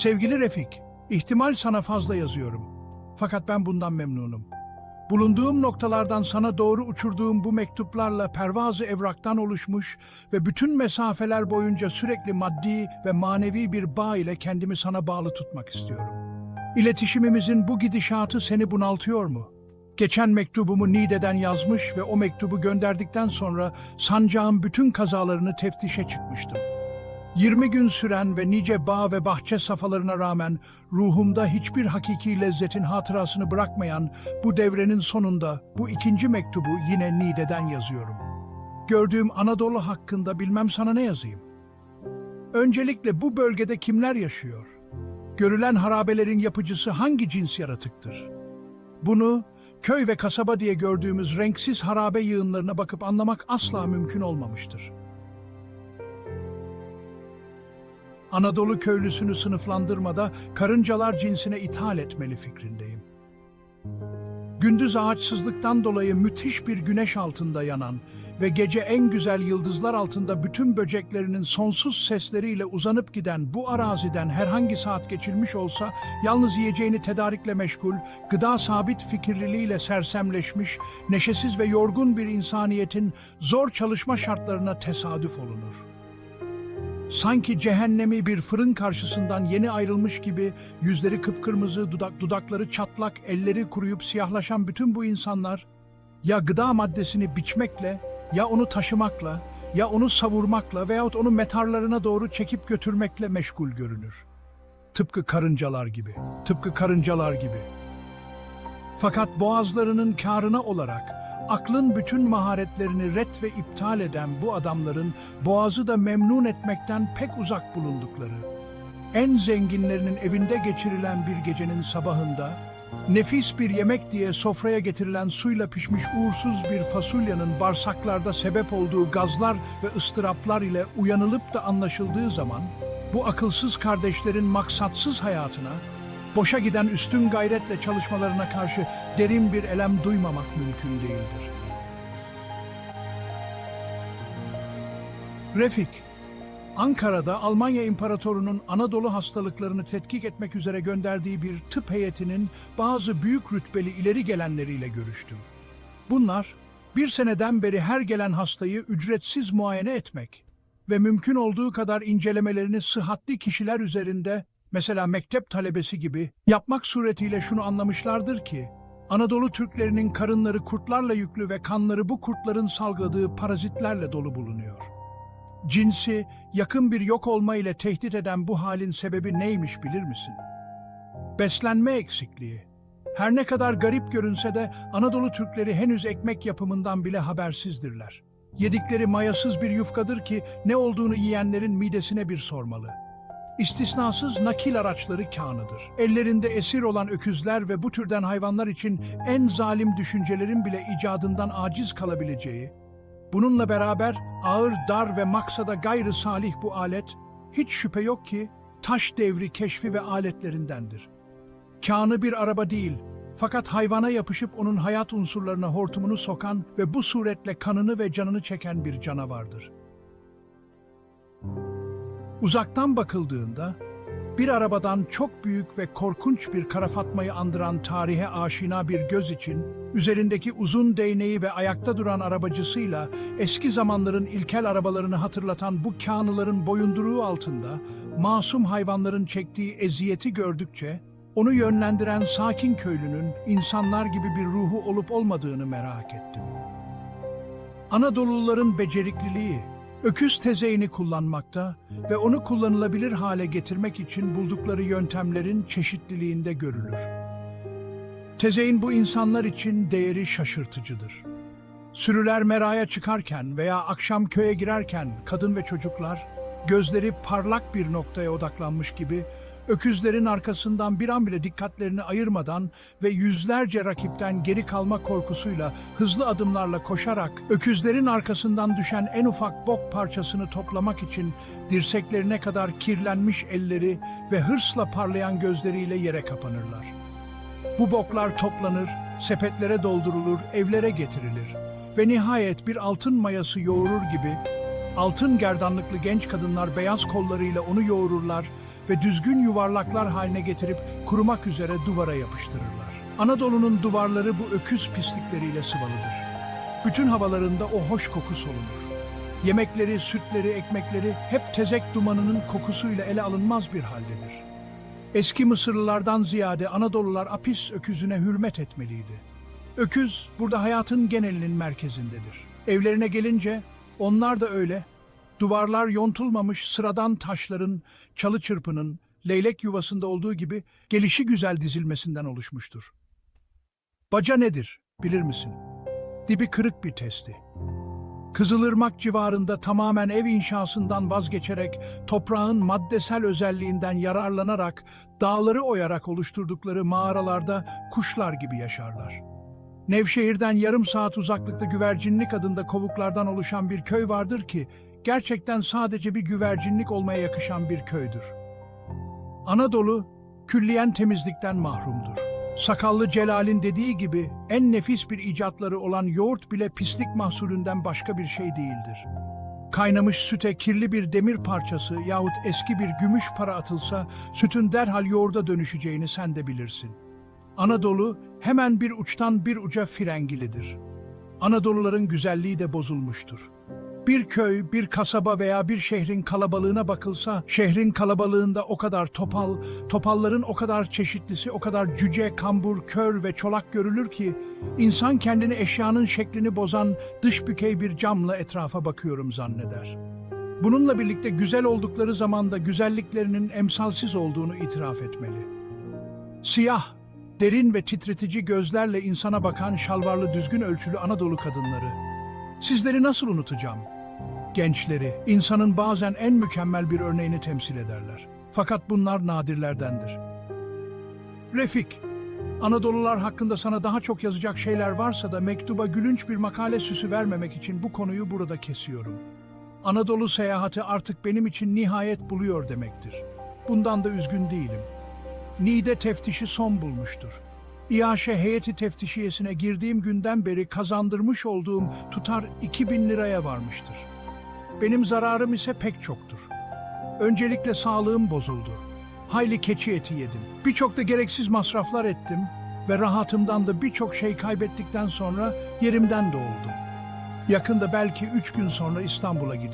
Sevgili Refik, ihtimal sana fazla yazıyorum. Fakat ben bundan memnunum. Bulunduğum noktalardan sana doğru uçurduğum bu mektuplarla pervazı evraktan oluşmuş ve bütün mesafeler boyunca sürekli maddi ve manevi bir bağ ile kendimi sana bağlı tutmak istiyorum. İletişimimizin bu gidişatı seni bunaltıyor mu? Geçen mektubumu Niğde'den yazmış ve o mektubu gönderdikten sonra sancağın bütün kazalarını teftişe çıkmıştım. 20 gün süren ve nice bağ ve bahçe safhalarına rağmen ruhumda hiçbir hakiki lezzetin hatırasını bırakmayan bu devrenin sonunda bu ikinci mektubu yine Niğde'den yazıyorum. Gördüğüm Anadolu hakkında bilmem sana ne yazayım. Öncelikle bu bölgede kimler yaşıyor? Görülen harabelerin yapıcısı hangi cins yaratıktır? Bunu köy ve kasaba diye gördüğümüz renksiz harabe yığınlarına bakıp anlamak asla mümkün olmamıştır. Anadolu köylüsünü sınıflandırmada karıncalar cinsine ithal etmeli fikrindeyim. Gündüz ağaçsızlıktan dolayı müthiş bir güneş altında yanan ve gece en güzel yıldızlar altında bütün böceklerinin sonsuz sesleriyle uzanıp giden bu araziden herhangi saat geçilmiş olsa yalnız yiyeceğini tedarikle meşgul, gıda sabit fikirliliğiyle sersemleşmiş, neşesiz ve yorgun bir insaniyetin zor çalışma şartlarına tesadüf olunur. Sanki cehennemi bir fırın karşısından yeni ayrılmış gibi yüzleri kıpkırmızı, dudak dudakları çatlak, elleri kuruyup siyahlaşan bütün bu insanlar ya gıda maddesini biçmekle, ya onu taşımakla, ya onu savurmakla veyahut onu metarlarına doğru çekip götürmekle meşgul görünür. Tıpkı karıncalar gibi, tıpkı karıncalar gibi. Fakat boğazlarının kârına olarak aklın bütün maharetlerini ret ve iptal eden bu adamların boğazı da memnun etmekten pek uzak bulundukları, en zenginlerinin evinde geçirilen bir gecenin sabahında, nefis bir yemek diye sofraya getirilen suyla pişmiş uğursuz bir fasulyenin bağırsaklarda sebep olduğu gazlar ve ıstıraplar ile uyanılıp da anlaşıldığı zaman, bu akılsız kardeşlerin maksatsız hayatına, boşa giden üstün gayretle çalışmalarına karşı derin bir elem duymamak mümkün değildir. Refik, Ankara'da Almanya İmparatorunun Anadolu hastalıklarını tetkik etmek üzere gönderdiği bir tıp heyetinin bazı büyük rütbeli ileri gelenleriyle görüştüm. Bunlar, bir seneden beri her gelen hastayı ücretsiz muayene etmek ve mümkün olduğu kadar incelemelerini sıhhatli kişiler üzerinde, mesela mektep talebesi gibi, yapmak suretiyle şunu anlamışlardır ki, Anadolu Türklerinin karınları kurtlarla yüklü ve kanları bu kurtların salgıladığı parazitlerle dolu bulunuyor. Cinsi yakın bir yok olma ile tehdit eden bu halin sebebi neymiş bilir misin? Beslenme eksikliği. Her ne kadar garip görünse de Anadolu Türkleri henüz ekmek yapımından bile habersizdirler. Yedikleri mayasız bir yufkadır ki ne olduğunu yiyenlerin midesine bir sormalı. İstisnasız nakil araçları kânıdır. Ellerinde esir olan öküzler ve bu türden hayvanlar için en zalim düşüncelerin bile icadından aciz kalabileceği, Bununla beraber ağır, dar ve maksada gayrı salih bu alet, hiç şüphe yok ki taş devri keşfi ve aletlerindendir. Kânı bir araba değil, fakat hayvana yapışıp onun hayat unsurlarına hortumunu sokan ve bu suretle kanını ve canını çeken bir canavardır. Uzaktan bakıldığında, bir arabadan çok büyük ve korkunç bir kara fatmayı andıran tarihe aşina bir göz için, üzerindeki uzun değneği ve ayakta duran arabacısıyla eski zamanların ilkel arabalarını hatırlatan bu kânıların boyunduruğu altında masum hayvanların çektiği eziyeti gördükçe, onu yönlendiren sakin köylünün insanlar gibi bir ruhu olup olmadığını merak ettim. Anadoluluların becerikliliği, öküz tezeğini kullanmakta ve onu kullanılabilir hale getirmek için buldukları yöntemlerin çeşitliliğinde görülür. Tezeğin bu insanlar için değeri şaşırtıcıdır. Sürüler meraya çıkarken veya akşam köye girerken kadın ve çocuklar gözleri parlak bir noktaya odaklanmış gibi öküzlerin arkasından bir an bile dikkatlerini ayırmadan ve yüzlerce rakipten geri kalma korkusuyla hızlı adımlarla koşarak öküzlerin arkasından düşen en ufak bok parçasını toplamak için dirseklerine kadar kirlenmiş elleri ve hırsla parlayan gözleriyle yere kapanırlar. Bu boklar toplanır, sepetlere doldurulur, evlere getirilir ve nihayet bir altın mayası yoğurur gibi altın gerdanlıklı genç kadınlar beyaz kollarıyla onu yoğururlar ve düzgün yuvarlaklar haline getirip kurumak üzere duvara yapıştırırlar. Anadolu'nun duvarları bu öküz pislikleriyle sıvalıdır. Bütün havalarında o hoş koku solunur. Yemekleri, sütleri, ekmekleri hep tezek dumanının kokusuyla ele alınmaz bir haldedir. Eski Mısırlılardan ziyade Anadolular Apis öküzüne hürmet etmeliydi. Öküz burada hayatın genelinin merkezindedir. Evlerine gelince onlar da öyle. Duvarlar yontulmamış sıradan taşların, çalı çırpının, leylek yuvasında olduğu gibi gelişi güzel dizilmesinden oluşmuştur. Baca nedir bilir misin? Dibi kırık bir testi. Kızılırmak civarında tamamen ev inşasından vazgeçerek toprağın maddesel özelliğinden yararlanarak dağları oyarak oluşturdukları mağaralarda kuşlar gibi yaşarlar. Nevşehir'den yarım saat uzaklıkta Güvercinlik adında kovuklardan oluşan bir köy vardır ki gerçekten sadece bir güvercinlik olmaya yakışan bir köydür. Anadolu külliyen temizlikten mahrumdur. Sakallı Celal'in dediği gibi en nefis bir icatları olan yoğurt bile pislik mahsulünden başka bir şey değildir. Kaynamış süte kirli bir demir parçası yahut eski bir gümüş para atılsa sütün derhal yoğurda dönüşeceğini sen de bilirsin. Anadolu hemen bir uçtan bir uca frengilidir. Anadoluların güzelliği de bozulmuştur. Bir köy, bir kasaba veya bir şehrin kalabalığına bakılsa, şehrin kalabalığında o kadar topal, topalların o kadar çeşitlisi, o kadar cüce, kambur, kör ve çolak görülür ki, insan kendini eşyanın şeklini bozan dış bükey bir camla etrafa bakıyorum zanneder. Bununla birlikte güzel oldukları zamanda güzelliklerinin emsalsiz olduğunu itiraf etmeli. Siyah, derin ve titretici gözlerle insana bakan şalvarlı düzgün ölçülü Anadolu kadınları. Sizleri nasıl unutacağım? Gençleri, insanın bazen en mükemmel bir örneğini temsil ederler. Fakat bunlar nadirlerdendir. Refik, Anadolular hakkında sana daha çok yazacak şeyler varsa da mektuba gülünç bir makale süsü vermemek için bu konuyu burada kesiyorum. Anadolu seyahati artık benim için nihayet buluyor demektir. Bundan da üzgün değilim. Niğde teftişi son bulmuştur. İAŞ heyeti teftişiyesine girdiğim günden beri kazandırmış olduğum tutar 2000 liraya varmıştır. Benim zararım ise pek çoktur. Öncelikle sağlığım bozuldu. Hayli keçi eti yedim. Birçok da gereksiz masraflar ettim ve rahatımdan da birçok şey kaybettikten sonra yerimden de oldum. Yakında belki üç gün sonra İstanbul'a gidiyorum.